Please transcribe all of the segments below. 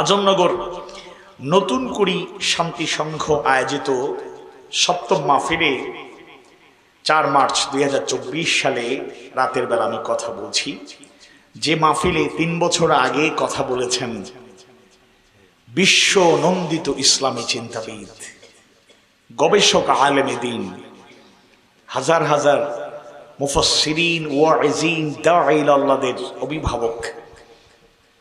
আজমনগর নতুন কুড়ি শান্তি সংঘ আয়োজিত সপ্তম মাহফিলে চার মার্চ দুই হাজার চব্বিশ সালে রাতের বেলা আমি কথা বলছি। যে মাহফিলে তিন বছর আগে কথা বলেছেন বিশ্ব নন্দিত ইসলামী চিন্তাবিদ, গবেষক আলেমে দিন, হাজার হাজার মুফসিরিন ওয়াইজিন দাইল আল্লাদের অভিভাবক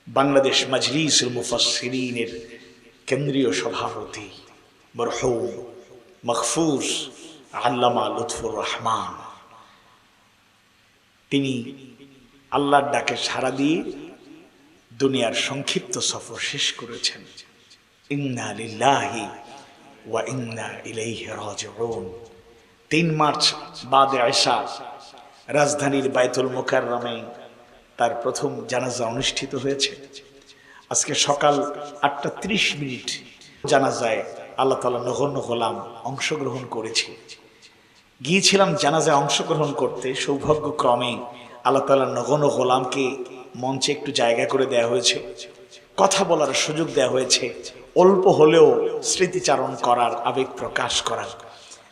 বাংলাদেশ মজলিসুল মুফসিরিনের কেন্দ্রীয় সভাপতি মরহুম মখফুজ আল্লামা লুৎফুর রহমান। তিনি আল্লাহর ডাকে সাড়া দিয়ে দুনিয়ার সংক্ষিপ্ত সফর শেষ করেছেন। ইন্না লিল্লাহি ওয়া ইন্না ইলাইহি রাজিউন। তিন মার্চ বাদে আয়সা রাজধানীর বায়তুল মুকাররমে তার প্রথম জানাজা অনুষ্ঠিত হয়েছে। আজকে সকাল আটটা ত্রিশ মিনিট জানাজায় আল্লাহ তালা নগণ্য গোলাম অংশগ্রহণ করেছি। গিয়েছিলাম জানাজায় অংশগ্রহণ করতে, সৌভাগ্যক্রমে আল্লাহ তালা নগণ্য গোলামকে মঞ্চে একটু জায়গা করে দেওয়া হয়েছে। কথা বলার সুযোগ দেওয়া হয়েছে। অল্প হলেও স্মৃতিচারণ করার আবেগ প্রকাশ করার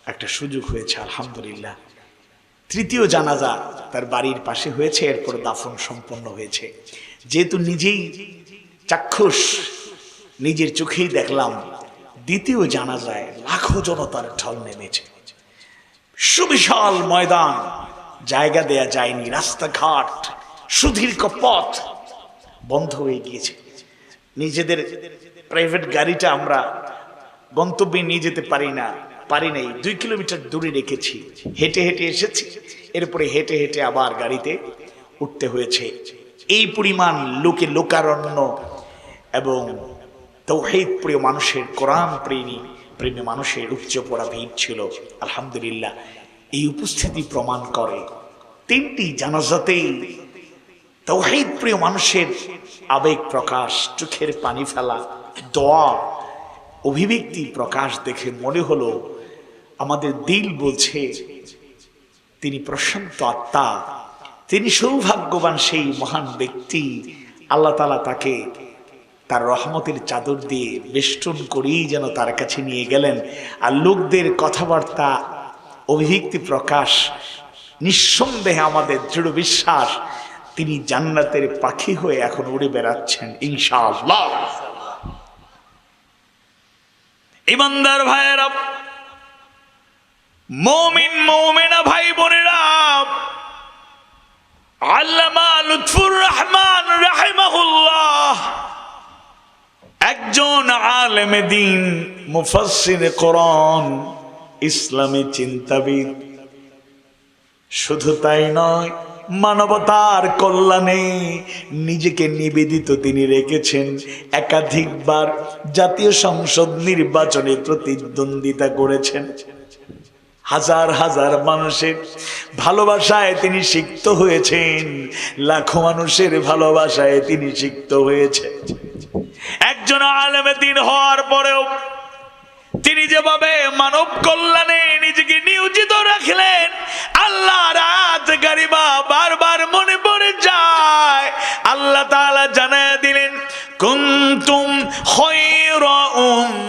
একটা সুযোগ হয়েছে, আলহামদুলিল্লাহ। তৃতীয় জানাজা তার বাড়ির পাশে হয়েছে, এরপর দাফন সম্পন্ন হয়েছে। যেহেতু নিজেই চাক্ষুষ, নিজের চোখেই দেখলাম, দ্বিতীয় জানাজায় লাখো জনতার ঢল নেমেছে। সুবিশাল ময়দান, জায়গা দেয়া যায়নি, রাস্তাঘাট, সুদীর্ঘ পথ বন্ধ হয়ে গিয়েছে। নিজেদের প্রাইভেট গাড়িটা আমরা গন্তব্যে নিয়ে যেতে পারি না। পারি নাই, দুই কিলোমিটার দূরে রেখেছি। হেঁটে হেঁটে এসেছি। এরপরে হেঁটে হেঁটে আবার গাড়িতে উঠতে হয়েছে। এই পরিমাণ লোকে লোকারণ্য এবং তৌহিদ প্রিয় মানুষের, কোরআন প্রেমী প্রেমী মানুষের উচ্চ পড়া ভিড় ছিল। আলহামদুলিল্লাহ, এই উপস্থিতি প্রমাণ করে তিনটি জানাজাতেই তৌহিদ প্রিয় মানুষের আবেগ প্রকাশ, চোখের পানি ফেলা, দোয়া, অভিব্যক্তি প্রকাশ দেখে মনে হলো আমাদের দিল বলছে, তিনি প্রশান্ত আত্মা, তিনি সৌভাগ্যবান সেই মহান ব্যক্তি। আল্লাহ তালা তাকে তার রহমতের চাদর দিয়ে বেষ্টন করেই যেন তার কাছে নিয়ে গেলেন। আর লোকদের কথাবার্তা, অভিব্যক্তি প্রকাশ, নিঃসন্দেহে আমাদের দৃঢ় বিশ্বাস, তিনি জান্নাতের পাখি হয়ে এখন উড়ে বেড়াচ্ছেন, ইনশাআল্লাহ। ইমানদার ভাইয়েরা মমিন মৌমেনা ভাই বোনেরা, আল্লামা লুৎফুর রহমান রাহিমাহুল্লাহ, একজন আলেমে দিন, মুফাসসির কোরআন, ইসলামী চিন্তাবিদ। শুধু তাই নয়, মানবতার কল্যাণে নিজেকে নিবেদিত তিনি রেখেছেন একাধিকবার জাতীয় সংসদ নির্বাচনে প্রতিদ্বন্দ্বিতা করেছেন। হাজার হাজার মানুষের ভালোবাসায় তিনি সিক্ত হয়েছেন। লাখো মানুষের ভালোবাসায় তিনি সিক্ত হয়েছেন একজন আলেমে দিন হওয়ার পরেও তিনি যেভাবে মানব কল্যাণে নিজেকে নিয়োজিত রাখলেন আল্লাহ রাত গারিবা বারবার মনে পড়ে যায়। আল্লাহ তাআলা জানায় দিলেন, কুনতুম খায়রা উম্মাতিন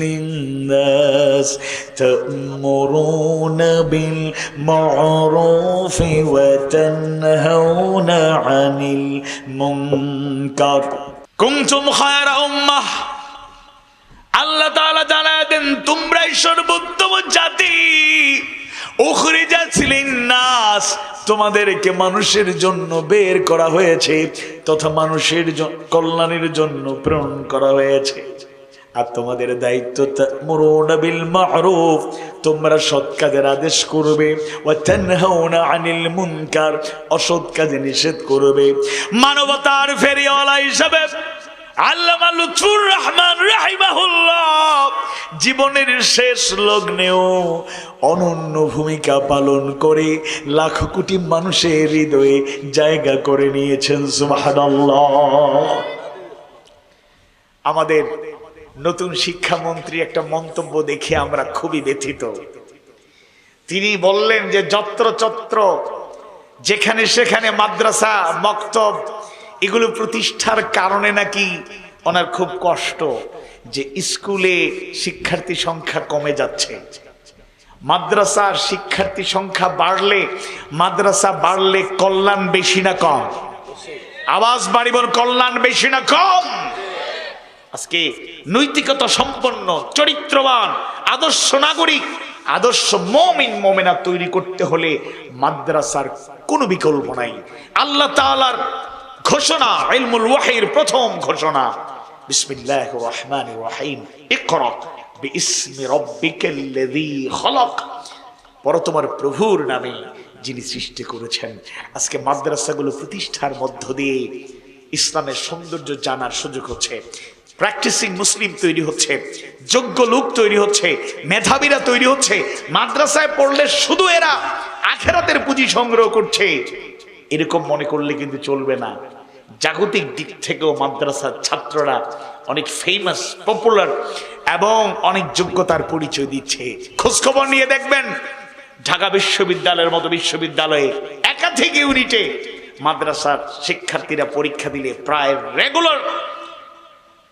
লিন-নাস ta'muruna bil ma'ruf wa tanhauna 'anil munkar কুনতুম খায়রা উম্মাহ। আল্লাহ তাআলা জানায় দেন, তোমরাই সর্বোত্তম জাতি। উখরিজাত লিন-নাস তোমাদেরকে মানুষের জন্য বের করা হয়েছে তথা মানুষের কল্যাণের জন্য প্রেরণ করা হয়েছে। আর তোমাদের দায়িত্ব বিল মা'রুফ। তোমরা সৎ কাজের আদেশ করবে। আনিল মুনকার। অসৎ কাজে নিষেধ করবে। মানবতার ফেরিওয়ালা হিসাবে জীবনের শেষ লগ্নেও অনন্য ভূমিকা পালন করে লাখ কোটি মানুষের হৃদয়ে জায়গা করে নিয়েছেন আমাদের নতুন শিক্ষামন্ত্রী একটা মন্তব্য দেখে আমরা খুবই ব্যথিত। তিনি বললেন যে যত্র চত্র যেখানে সেখানে মাদ্রাসা, মক্তব এগুলো প্রতিষ্ঠার কারণে নাকি ওনার খুব কষ্ট যে স্কুলে শিক্ষার্থী সংখ্যা কমে যাচ্ছে। মাদ্রাসার শিক্ষার্থী সংখ্যা বাড়লে, মাদ্রাসা বাড়লে কল্যাণ বেশি না কম? আওয়াজ বাড়িবর কল্যাণ বেশি না কম? আজকে নৈতিকতা সম্পন্ন, চরিত্রবান, আদর্শ নাগরিক, আদর্শ মমিন, মমিনা তৈরি করতে হলে মাদ্রাসার কোনো বিকল্প নাই। আল্লাহ তাআলার ঘোষণা, ইলমুল ওয়াহির প্রথম ঘোষণা। বিসমিল্লাহির রহমানির রহিম। ইকরা বিইসমি রাব্বিকাল্লাযী খলাক। পর তোমার প্রভুর নামে যিনি সৃষ্টি করেছেন। আজকে মাদ্রাসাগুলো প্রতিষ্ঠার মধ্য দিয়ে ইসলামের সৌন্দর্য জানার সুযোগ হচ্ছে। প্র্যাকটিসিং মুসলিম তৈরি হচ্ছে। যোগ্য লোক তৈরি হচ্ছে। মেধাবীরা তৈরি হচ্ছে। মাদ্রাসায় পড়লে শুধু এরা আখেরাতের পুঁজি সংগ্রহ করছে। এরকম মনে করলে কিন্তু চলবে না। জাগতিক দিক থেকেও মাদ্রাসার ছাত্ররা অনেক ফেমাস পপুলার এবং অনেক যোগ্যতার পরিচয় দিচ্ছে। খোঁজখবর নিয়ে দেখবেন, ঢাকা বিশ্ববিদ্যালয়ের মতো বিশ্ববিদ্যালয়ে একাধিক ইউনিটে মাদ্রাসার শিক্ষার্থীরা পরীক্ষা দিলে প্রায় রেগুলার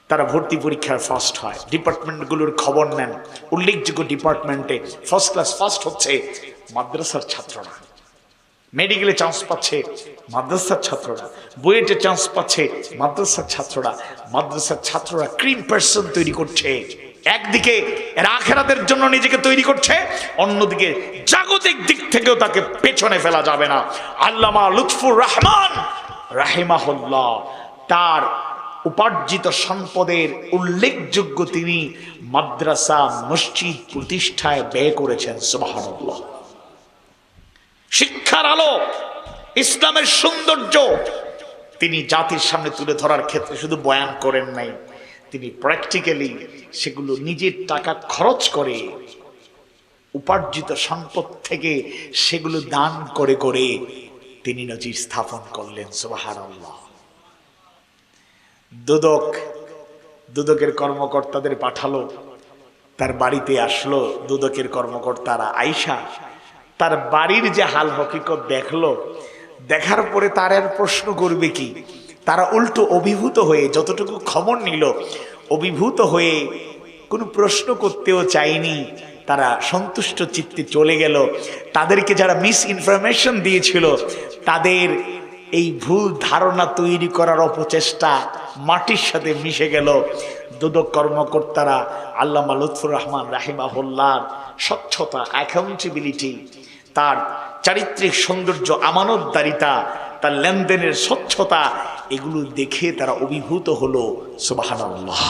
তারা ভর্তি পরীক্ষার ফার্স্ট হয়। ডিপার্টমেন্টগুলোর খবর নেন। উল্লেখযোগ্য ডিপার্টমেন্টে ফার্স্ট ক্লাস ফার্স্ট হচ্ছে মাদ্রাসার ছাত্ররা। মেডিকেলে চান্স পাচ্ছে। মাদ্রাসার ছাত্ররা, বুয়েটে চান্স পাচ্ছে। মাদ্রাসার ছাত্ররা মাদ্রাসার ছাত্ররা ক্রিম পার্সন তৈরি করছে। একদিকে এরা আখেরাতের জন্য নিজেকে তৈরি করছে, অন্যদিকে জাগতিক দিক থেকেও তাকে পেছনে ফেলা যাবে না। আল্লামা লুৎফুর রহমান রাহিমাহুল্লাহ, তার উপার্জিত সম্পদের উল্লেখযোগ্য তিনি মাদ্রাসা মসজিদ প্রতিষ্ঠায় ব্যয় করেছেন, সুবহানাল্লাহ। শিক্ষার আলো ইসলামের সৌন্দর্য তিনি জাতির সামনে তুলে ধরার ক্ষেত্রে শুধু বয়ান করেন নাই, তিনি প্র্যাকটিক্যালি সেগুলো নিজের টাকা খরচ করে উপার্জিত সম্পদ থেকে সেগুলো দান করে করে তিনি নজির স্থাপন করলেন সুবাহার দুদক, দুদকের কর্মকর্তাদের পাঠালো, তার বাড়িতে আসলো দুদকের কর্মকর্তারা আইসা তার বাড়ির যে হাল হকিকত দেখল দেখার পরে তার আর প্রশ্ন করবে কি? তারা উল্টো অভিভূত হয়ে যতটুকু খবর নিল, অভিভূত হয়ে কোনো প্রশ্ন করতেও চায়নি। তারা সন্তুষ্ট চিত্তে চলে গেল। তাদেরকে যারা মিস ইনফরমেশন দিয়েছিল, তাদের এই ভুল ধারণা তৈরি করার অপচেষ্টা মাটির সাথে মিশে গেল। দুদক কর্মকর্তারা আল্লামা লুৎফুর রহমান রাহিমাহুল্লার স্বচ্ছতা অ্যাকাউন্টেবিলিটি তার চারিত্রিক সৌন্দর্য আমানতদারিতা তার লেনদেনের স্বচ্ছতা, এগুলো দেখে তারা অভিভূত হলো সুবাহান্লাহ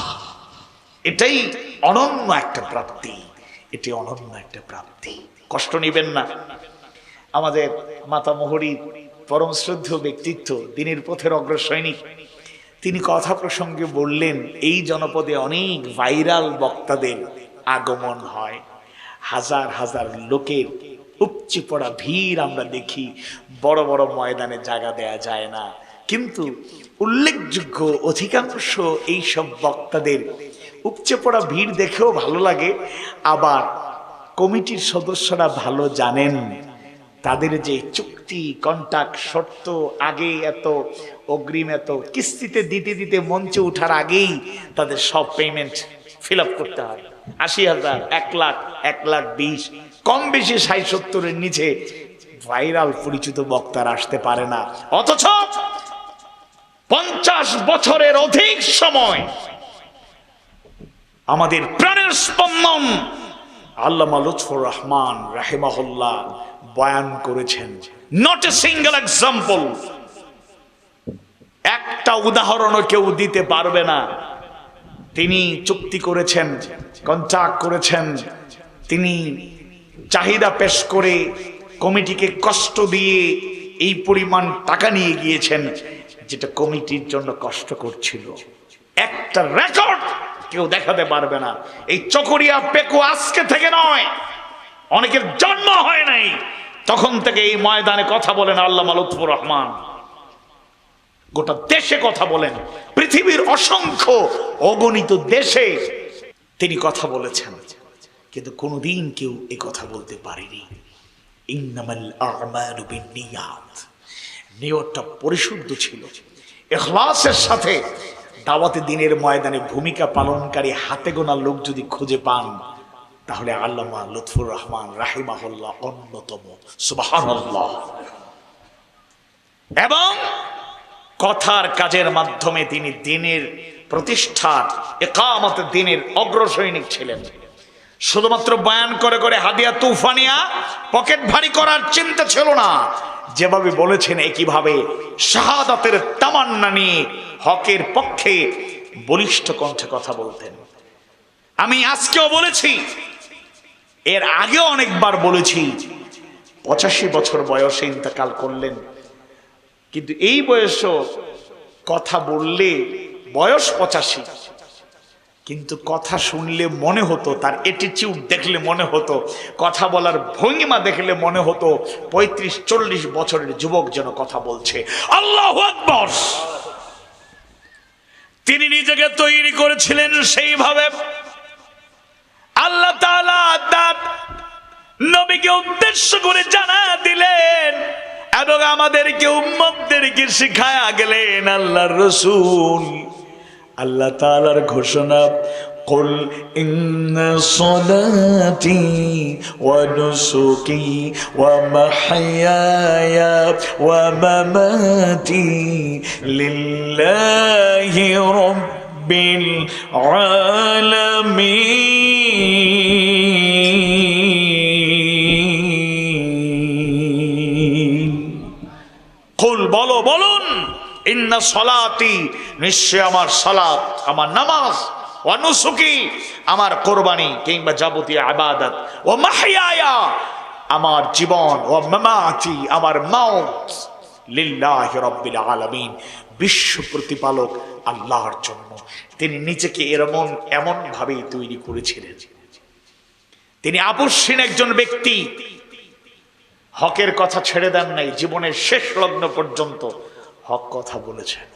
এটাই অনন্য একটা প্রাপ্তি, এটি অনন্য একটা প্রাপ্তি। কষ্ট নেবেন না। আমাদের মাতা মোহরীর পরম শ্রদ্ধ ব্যক্তিত্ব, দিনের পথের অগ্র সৈনিক তিনি কথা প্রসঙ্গে বললেন, এই জনপদে অনেক ভাইরাল বক্তাদের আগমন হয়। হাজার হাজার লোকের উপচে পড়া ভিড় আমরা দেখি। বড় বড় ময়দানে জায়গা দেয়া যায় না। কিন্তু উল্লেখযোগ্য অধিকাংশ এই সব বক্তাদের উপচে পড়া ভিড় দেখেও ভালো লাগে। আবার কমিটির সদস্যরা ভালো জানেন। তাদের যে চুক্তি কন্ট্যাক্ট শর্ত, আগে এত, অগ্রিম এত, কিস্তিতে দিতে দিতে মঞ্চে ওঠার আগেই তাদের সব পেমেন্ট ফিল করতে হয়। আশি হাজার, এক লাখ এক লাখ বিশ কম বেশি ষাট সত্তরের নিচে ভাইরাল পরিচিত বক্তার আসতে পারে না। অথচ পঞ্চাশ বছরের অধিক সময় আমাদের প্রাণের স্পন্দন আল্লামা লুৎফুর রহমান রাহেমাহুল্লাহ বয়ান করেছেন। নট এ সিঙ্গেল এক্সাম্পল একটা উদাহরণও কেউ দিতে পারবে না। তিনি চুক্তি করেছেন কন্ট্রাক্ট করেছেন। তিনি চাহিদা পেশ করে কমিটিকে কষ্ট দিয়ে এই পরিমাণ টাকা নিয়ে গিয়েছেন, যেটা কমিটির জন্য কষ্ট করছিল একটা রেকর্ড কেউ দেখাতে পারবে না। এই চকরিয়া পেকো আজকে থেকে নয়, অনেকের জন্ম হয় নাই। তখন থেকে এই ময়দানে কথা বলেন আল্লাহ লুৎফুর রহমান। গোটা দেশে কথা বলেন। পৃথিবীর অসংখ্য অগণিত দেশে তিনি কথা বলেছেন। কিন্তু কোনোদিন কেউ এ কথা বলতে পারেনি। ইন্নামাল আমালু বিন্নিয়াত। নিয়তটা পরিশুদ্ধ ছিল। এখলাসের সাথে দাওয়াতে দিনের ময়দানে ভূমিকা পালনকারী হাতে গোনা লোক যদি খুঁজে পান, তাহলে আল্লামা লুৎফুর রহমান রাহিমাহুল্লাহ অন্যতম। সুবহানাল্লাহ। এবং কথার কাজের মাধ্যমে তিনি দিনের প্রতিষ্ঠার একামত দিনের অগ্রসৈনিক ছিলেন। শুধুমাত্র বয়ান করে করে হাদিয়া তুফানিয়া, পকেট ভারী করার চিন্তা ছিল না। যেভাবে বলেছেন একইভাবে শাহাদাতের তামান্না নিয়ে হকের পক্ষে বলিষ্ঠ কণ্ঠে কথা বলতেন। আমি আজকেও বলেছি, এর আগেও অনেকবার বলেছি, পঁচাশি বছর বয়সে ইন্তেকাল করলেন। কিন্তু এই বয়সও কথা বললে বয়স পঁচাশি। কিন্তু কথা শুনলে মনে হতো, তার অ্যাটিটিউড দেখলে মনে হতো, কথা বলার ভঙ্গিমা দেখলে মনে হতো, পঁয়ত্রিশ, চল্লিশ বছরের যুবক যেন কথা বলছে। আল্লাহ তিনি নিজেকে তৈরি করেছিলেন সেইভাবে। আল্লাহ নবীকে উদ্দেশ্য করে জানা দিলেন এবং আমাদেরকে উম্মতদেরকে শিখায়া গেলেন আল্লাহ রসুল। আল্লাহ তাআলার ঘোষণা قل إن صلاتي ونسكي ومحياي ومماتي لله رب العالمين কুল বলো বলুন ইন্না সলাতি, নিশ্চয় আমার সালাত, আমার নামাজ অনুসুকি আমার কোরবানি, কিংবা যাবতীয় আবাদত ও মাহিয়ায়া, আমার জীবন ও মামাতি, আমার মাউত লিল্লাহি রাব্বিল আলামিন, বিশ্ব প্রতিপালক আল্লাহর জন্য। তিনি নিজেকে এরমন এমন ভাবেই তৈরি করেছিলেন। তিনি আপসহীন একজন ব্যক্তি। হকের কথা ছেড়ে দেন নাই, জীবনের শেষ লগ্ন পর্যন্ত হক কথা বলেছেন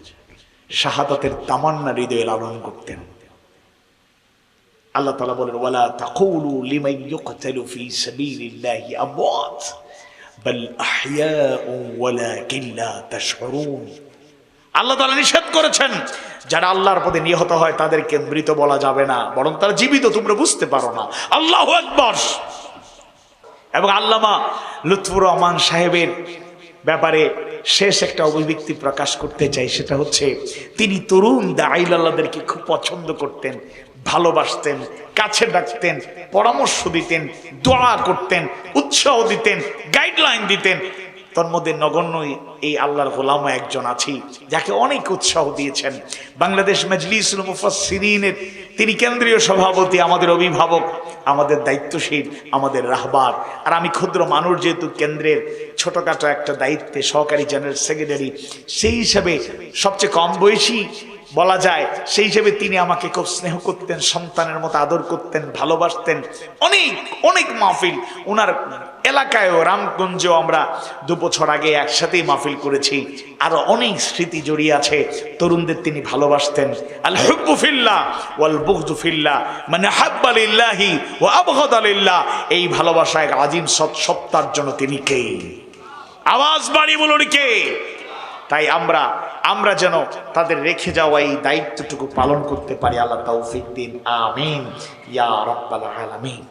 শাহাদাতের তামান্না হৃদয়ে লালন করতেন। আল্লাহ তালা বলেন, ওয়ালা তাকুলু লিমান ইউকতালু ফি সাবিলিল্লাহি আমওয়াত, বাল আহইয়াউ ওয়ালাকিন লা তাশউরুন আল্লাহ তাআলা নিষেধ করেছেন, যারা আল্লাহর পথে নিহত হয় তাদেরকে মৃত বলা যাবে না, বরং তারা জীবিত, তোমরা বুঝতে পারো না। আল্লাহু আকবার। এবং আল্লামা লুৎফুর রহমান সাহেবের ব্যাপারে শেষ একটা অভিব্যক্তি প্রকাশ করতে চাই, সেটা হচ্ছে, তিনি তরুণ দাইল আল্লাহদেরকে খুব পছন্দ করতেন, ভালোবাসতেন, কাছে ডাকতেন, পরামর্শ দিতেন, দোয়া করতেন, উৎসাহ দিতেন গাইডলাইন দিতেন তোর মধ্যে নগণ্য এই আল্লাহর গোলাম একজন আছি, যাকে অনেক উৎসাহ দিয়েছেন। বাংলাদেশ মজলিসুল মুফাসিরিনের তিনি কেন্দ্রীয় সভাপতি, আমাদের অভিভাবক, আমাদের দায়িত্বশীল, আমাদের রাহবার। আর আমি ক্ষুদ্র মানুষ যেহেতু কেন্দ্রের ছোটোখাটো একটা দায়িত্বে সহকারী জেনারেল সেক্রেটারি, সেই হিসাবে সবচেয়ে কম বয়সী বলা যায়, সেই হিসেবে তিনি আমাকে খুব স্নেহ করতেন, সন্তানের মতো আদর করতেন, ভালোবাসতেন। অনেক অনেক মাহফিল। ওনার এলাকায়ও, রামগঞ্জেও আমরা দু বছর আগে একসাথেই মাহফিল করেছি। আরও অনেক স্মৃতি জড়িয়ে আছে। তরুণদের তিনি ভালোবাসতেন। আল হুব্বুফিল্লাহ ওয়াল বুগদুফিল্লাহ মানে হাব্বালিল্লাহি ও আবহাদালিল্লাহ এই ভালোবাসা এক আজিম সৎ সত্তার জন্য তিনি কে? আওয়াজ বাড়ি বলুন কে? তাই আমরা আমরা যেন তাদের রেখে যাওয়া এই দায়িত্বটুকু পালন করতে পারি। আল্লাহ তৌফিক দিন। আমিন। ইয়া রব্বাল আলামিন।